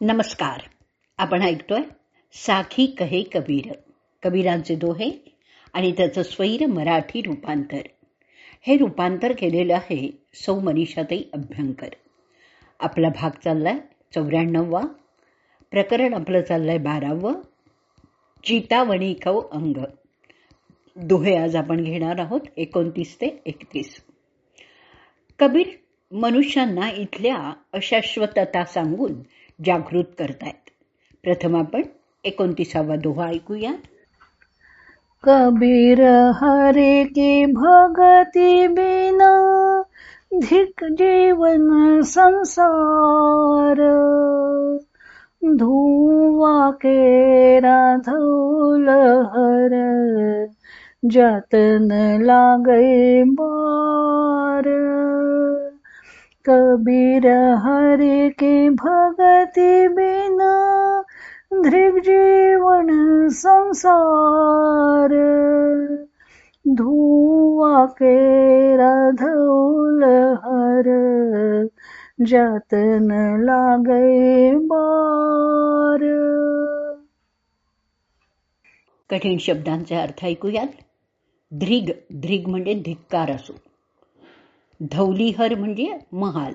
नमस्कार. आपण ऐकतोय साखी कहे कबीर. कबीरांचे दोहे आणि त्याचं स्वैर मराठी रूपांतर. हे रूपांतर केलेलं आहे सौ मनीषाताई अभ्यंकर. आपला भाग चाललाय चौऱ्याण्णववा. प्रकरण आपलं चाललंय बारावं. चितावणी कौ अंग. दोहे आज आपण घेणार आहोत एकोणतीस ते एकतीस. कबीर मनुष्यांना इथल्या अशाश्वतता सांगून जागृत करतायत. प्रथम आपण एकोणतीसावा दोहा ऐकूया. कबीर हरे की भगती बिन धिक जीवन संसार. धुवा के राधौल हर जतन लागे बार. कबीर हरि की भगति बिना धृग जीवन संसार। धुआ के रधौल हर, जतन लागे बार। कठीण शब्दांचे अर्थ ऐकूयात. ध्रिग ध्रिग म्हणजे धिक्कार असो. धौलीहर म्हणजे महाल.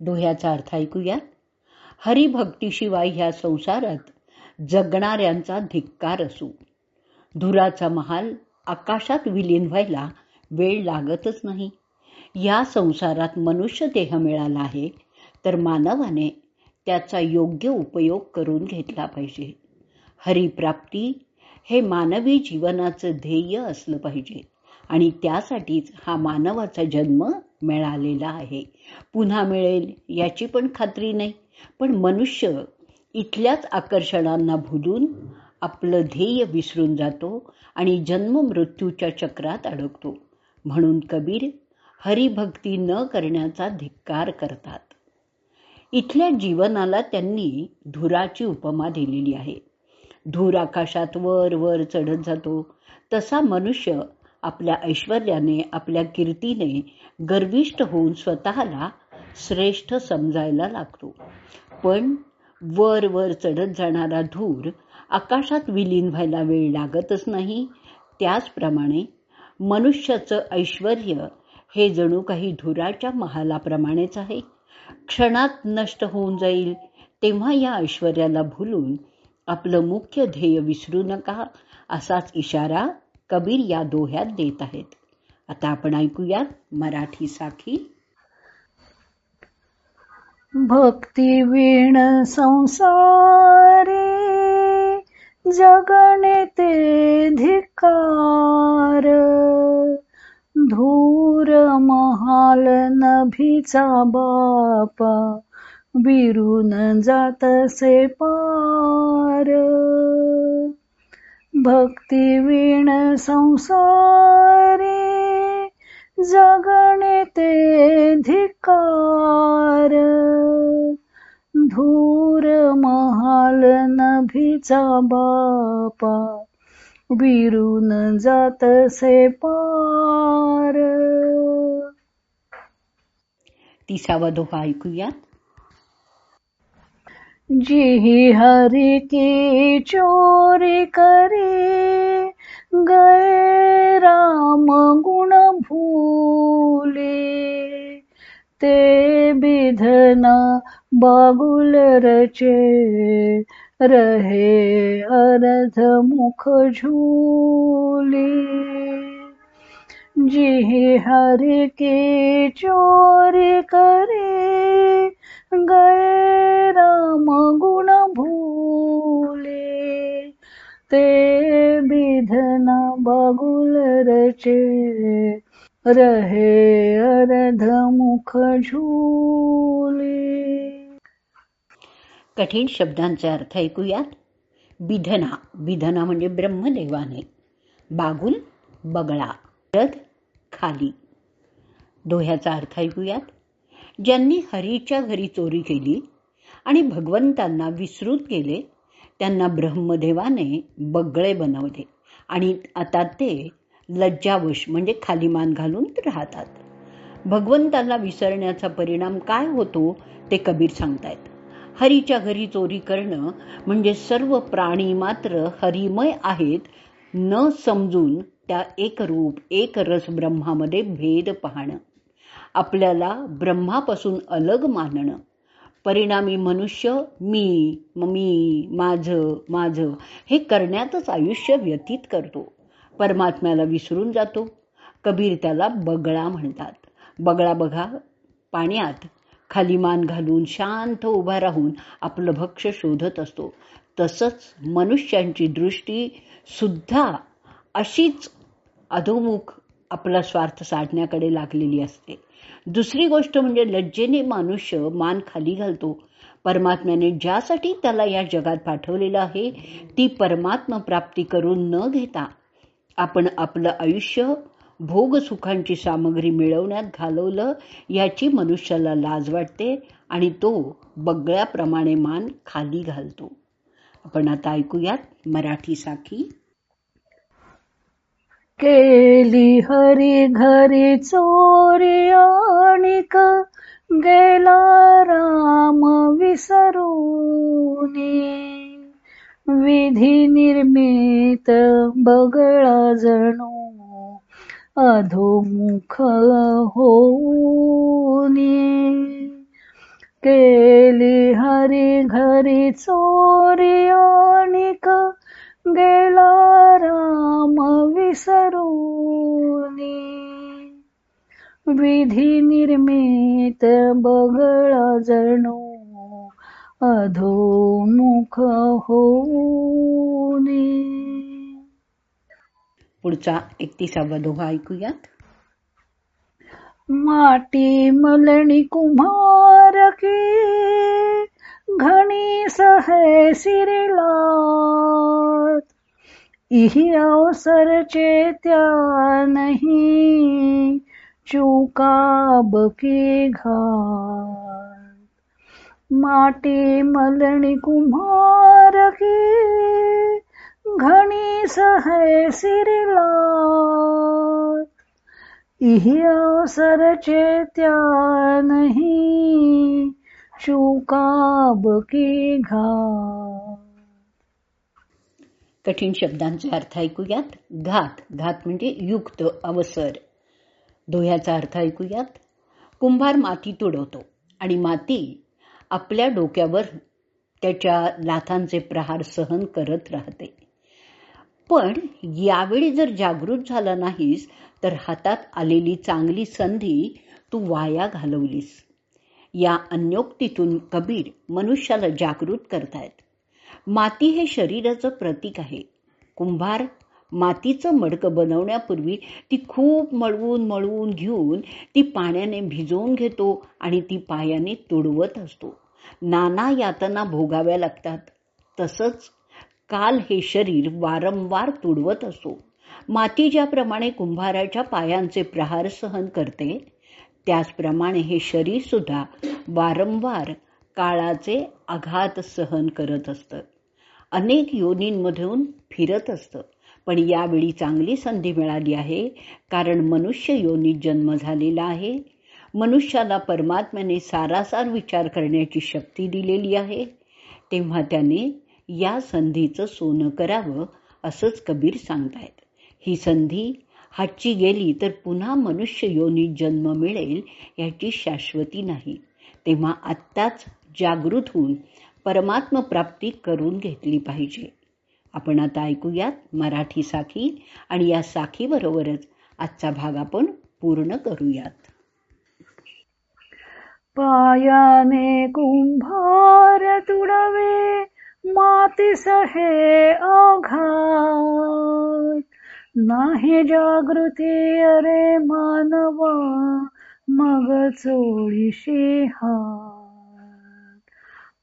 दोह्याचा अर्थ ऐकूयात. हरिभक्तीशिवाय ह्या संसारात जगणाऱ्यांचा धिक्कार असू. धुराचा महाल आकाशात विलीन व्हायला वेळ लागतच नाही. या संसारात मनुष्य देह मिळाला आहे तर मानवाने त्याचा योग्य उपयोग करून घेतला पाहिजे. हरिप्राप्ती हे मानवी जीवनाचं ध्येय असलं पाहिजे. आणि त्यासाठीच हा मानवाचा जन्म मिळालेला आहे. पुन्हा मिळेल याची पण खात्री नाही. पण मनुष्य इथल्याच आकर्षणांना भुलून आपलं ध्येय विसरून जातो आणि जन्म मृत्यूच्या चक्रात अडकतो. म्हणून कबीर हरिभक्ती न करण्याचा धिक्कार करतात. इथल्या जीवनाला त्यांनी धुराची उपमा दिलेली आहे. धूर आकाशात वर वर चढत जातो. तसा मनुष्य आपल्या ऐश्वर्याने आपल्या कीर्तीने गर्विष्ठ होऊन स्वतःला श्रेष्ठ समजायला लागतो. पण वर वर चढत जाणारा धूर आकाशात विलीन व्हायला वेळ लागतच नाही. त्याचप्रमाणे मनुष्याचं ऐश्वर हे जणू काही धुराच्या महालाप्रमाणेच आहे. क्षणात नष्ट होऊन जाईल तेव्हा या ऐश्वर्याला भुलून आपलं मुख्य ध्येय विसरू नका असाच इशारा कबीर या दोह्यात देत आहेत. आता आपण ऐकूया मराठी साखी. भक्ती वीण संसारे जगणे ते धिकार धूर महाल नभीचा बापा विरून जातसे पार. भक्ती वीण संसारे जगणे ते धिकार धूर महाल नभीचा बापा विरून जातसे पार. तिसावा दोहा ऐकूयात. जी हरि की चोरी करे, गए राम गुण भूले। ते विधना बागुल रचे, रहे अर्ध मुख झूले। जी हरि की चोरी करे गए राम गुण भूले ते विधन बागुल रचे. रहे अर्ध मुख झूले. कठीण शब्दांचे अर्थ ऐकूयात. बिधना बिधना म्हणजे ब्रह्मदेवाने. बागुल बगळा रथ खाली. दोह्याचा अर्थ ऐकूयात. ज्यांनी हरीच्या घरी चोरी केली आणि भगवंतांना विसृत केले त्यांना ब्रह्मदेवाने बगळे बनवले. आणि आता ते लज्जावश म्हणजे खाली मान घालून राहतात. भगवंताला विसरण्याचा परिणाम काय होतो ते कबीर सांगतायत. हरीच्या घरी चोरी करणं म्हणजे सर्व प्राणी मात्र हरिमय आहेत न समजून त्या एक रूप एक रस ब्रह्मामध्ये भेद पाहणं. आपल्याला ब्रह्मापासून अलग मानणं. परिणामी मनुष्य मी मी माझं माझं हे करण्यातच आयुष्य व्यतीत करतो. परमात्म्याला विसरून जातो. कबीर त्याला बगळा म्हणतात. बगळा बघा पाण्यात. खाली मान घालून शांत उभा राहून आपलं भक्ष शोधत असतो. तसंच मनुष्यांची दृष्टी सुद्धा अशीच अधोमुख आपला स्वार्थ साधण्याकडे लागलेली असते. दुसरी गोष्ट म्हणजे लज्जेने मनुष्य मान खाली घालतो. परमात्म्याने ज्यासाठी त्याला या जगात पाठवलेलं आहे ती परमात्मा प्राप्ती करून न घेता आपण आपलं आयुष्य भोग सुखांची सामग्री मिळवण्यात घालवलं याची मनुष्याला लाज वाटते आणि तो बगळ्याप्रमाणे मान खाली घालतो. आपण आता ऐकूयात मराठी साखी. केली हरी घरी चोरी आणिक गेला राम विसरूनी. विधी निर्मित बगळा जणू अधोमुख होऊनी. केली हरी घरी चोरी आणिक गेला विसरून. विधी निर्मित बगळा जणू अधोमुख होऊन. पुढचा एकतीसावा दोहा ऐकूयात. माटी मलणी कुम्हार की घणी सहे सिरिलात इही अवसर चेत्या नहीं चूका बकी घात माटी मलणी कुम्हार की घणी सहे सिरिलात इही अवसर चेत्या नहीं चुकाब की घात कठीण शब्दांचा अर्थ ऐकूयात. घात घात म्हणजे युक्त अवसर. दोह्याचा अर्थ ऐकूयात. कुंभार माती तुडवतो आणि माती आपल्या डोक्यावर त्याच्या लाथांचे प्रहार सहन करत राहते. पण यावेळी जर जागृत झाला नाहीस तर हातात आलेली चांगली संधी तू वाया घालवलीस. या अन्योक्तीतून कबीर मनुष्याला जागृत करतायत. माती हे शरीराचं प्रतीक आहे. कुंभार मातीचं मडकं बनवण्यापूर्वी ती खूप मळवून मळवून घेऊन ती पाण्याने भिजवून घेतो आणि ती पायाने तुडवत असतो. नाना यातना भोगाव्या लागतात. तसंच काल हे शरीर वारंवार तुडवत असो. माती ज्याप्रमाणे कुंभाराच्या पायांचे प्रहार सहन करते त्याचप्रमाणे हे शरीर सुद्धा वारंवार काळाचे आघात सहन करत असतं. अनेक योनींमधून फिरत असतं. पण यावेळी चांगली संधी मिळाली आहे कारण मनुष्य योनीत जन्म झालेला आहे. मनुष्याला परमात्म्याने सारासार विचार करण्याची शक्ती दिलेली आहे. तेव्हा त्याने या संधीचं सोनं करावं असंच कबीर सांगतायत. ही संधी हातची गेली तर पुन्हा मनुष्य योनीत जन्म मिळेल याची शाश्वती नाही. तेव्हा आत्ताच जागृत होऊन परमात्मप्राप्ती करून घेतली पाहिजे. आपण आता ऐकूयात मराठी साखी आणि या साखीबरोबरच आजचा भाग आपण पूर्ण करूयात. पायाने कुंभार तुडवे माती सहे अघात नाही जागृती अरे मानवा मग चोळीशी हा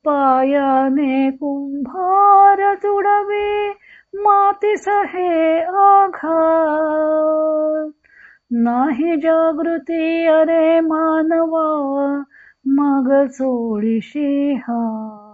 पायाने कुंभार जुडवे मातीस हे आघात. नाही जागृती अरे मानवा मग चोळीशी हा